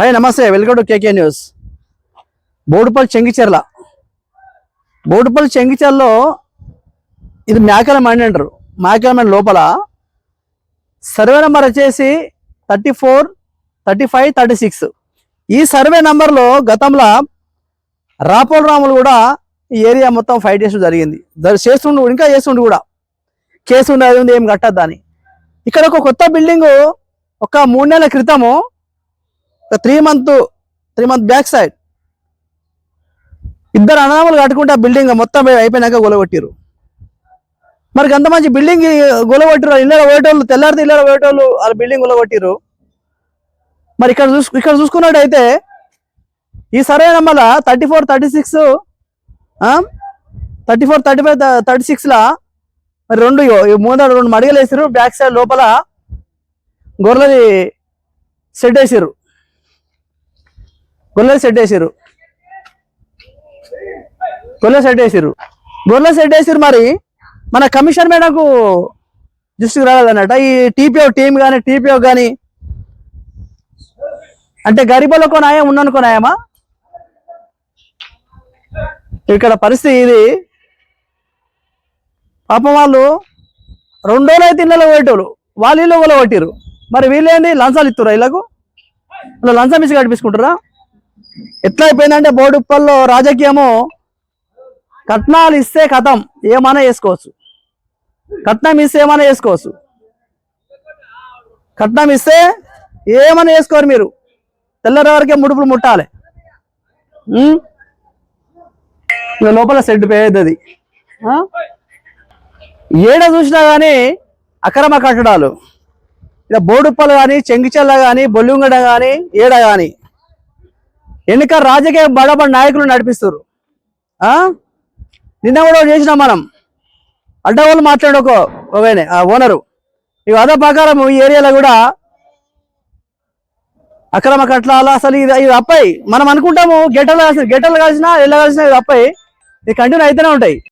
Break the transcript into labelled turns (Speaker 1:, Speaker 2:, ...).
Speaker 1: Hi నమస్తే welcome to K K news. Boduppally Chengicherla. Boduppally చెంగిచెర్లో ఇది మేకల మండి అంటారు. మేకల మండి లోపల సర్వే నెంబర్ వచ్చేసి thirty four thirty five thirty six. ఈ సర్వే నెంబర్లో గతంలో రాపోల్ రాములు కూడా ఈ ఏరియా మొత్తం ఫైట్ చేస్తూ జరిగింది. చేస్తుండు ఇంకా చేస్తుండు కూడా. కేసు ఉంది ఉంది ఏం కట్టద్దు ఇక్కడ ఒక కొత్త బిల్డింగ్ ఒక మూడు నెలల క్రితము three month three month back side ఇద్దరు అన్నదమ్ములు కట్టుకుంటే ఆ బిల్డింగ్ మొత్తం అయిపోయినాక గొలగొట్టిరు మరి అంత మంచి బిల్డింగ్ గొలగొట్టిరు ఇళ్ళ పోయేటోళ్ళు తెల్లారితే ఇళ్ళ పోయేటోళ్ళు వాళ్ళ బిల్డింగ్ గొలగొట్టిరు మరి ఇక్కడ చూసు ఇక్కడ చూసుకున్నట్టయితే ఈ survey number thirty four thirty six thirty four thirty five thirty సిక్స్లా మరి రెండు ఇగో, ఈ ముందర రెండు మడిగలు వేసారు బ్యాక్ సైడ్ లోపల గొర్రెలది సెట్ వేసారు గొర్రెలు సెట్ వేసారు గొర్రెలు సెట్ వేసారు గొర్రెలు సెట్ వేసారు మరి. మన కమిషన్ మేడకు దృష్టికి రాలేదన్నట. ఈ టీపీఓ టీం కానీ టీపీఓ కానీ అంటే గరీబులకు నాయం ఉన్ననుకో నాయమా ఇక్కడ పరిస్థితి ఇది. పాపం వాళ్ళు రెండు రోజులు అయితే ఇళ్ళలో పోయేటోళ్ళు. వాళ్ళు ఇల్లు కూడా కొట్టిరు మరి వీళ్ళేంది లంచాలు ఇస్తురా ఇళ్ళకు? లంచం ఇచ్చి కట్టించుకుంటారా ఎట్లా అయిపోయిందంటే బోడుప్పల్లో రాజకీయము కట్నాలు ఇస్తే కథం ఏమైనా వేసుకోవచ్చు. కట్నం ఇస్తే ఏమైనా వేసుకోవచ్చు. కట్నం ఇస్తే ఏమైనా వేసుకోరు మీరు. తెల్లరి వరకే ముడుపులు ముట్టాలి. ఉం? లోపల సెడ్ పెద్దది. ఏడ చూసినా కానీ అక్రమ కట్టడాలు. ఇక బోడుప్పలు కానీ చెంగిచెల్ల కానీ బొల్లింగడ కానీ ఏడ కానీ వెనుక రాజకీయ బడబడి నాయకులు నడిపిస్తారు. ఆ? నిన్న కూడా చేసినాం మనం. అడ్డవాళ్ళు మాట్లాడు ఒక ఆ ఓనరు. ఇక అదే ప్రకారం ఈ ఏరియాలో కూడా అక్రమ కట్టడాలు అసలు ఇది ఇది అప్పాయి మనం అనుకుంటాము గెటలు కాల్సిన గెటలు కాల్సినా ఎల్ల ఇది అప్పాయి ఇది కంటిన్యూ అయితేనే ఉంటాయి.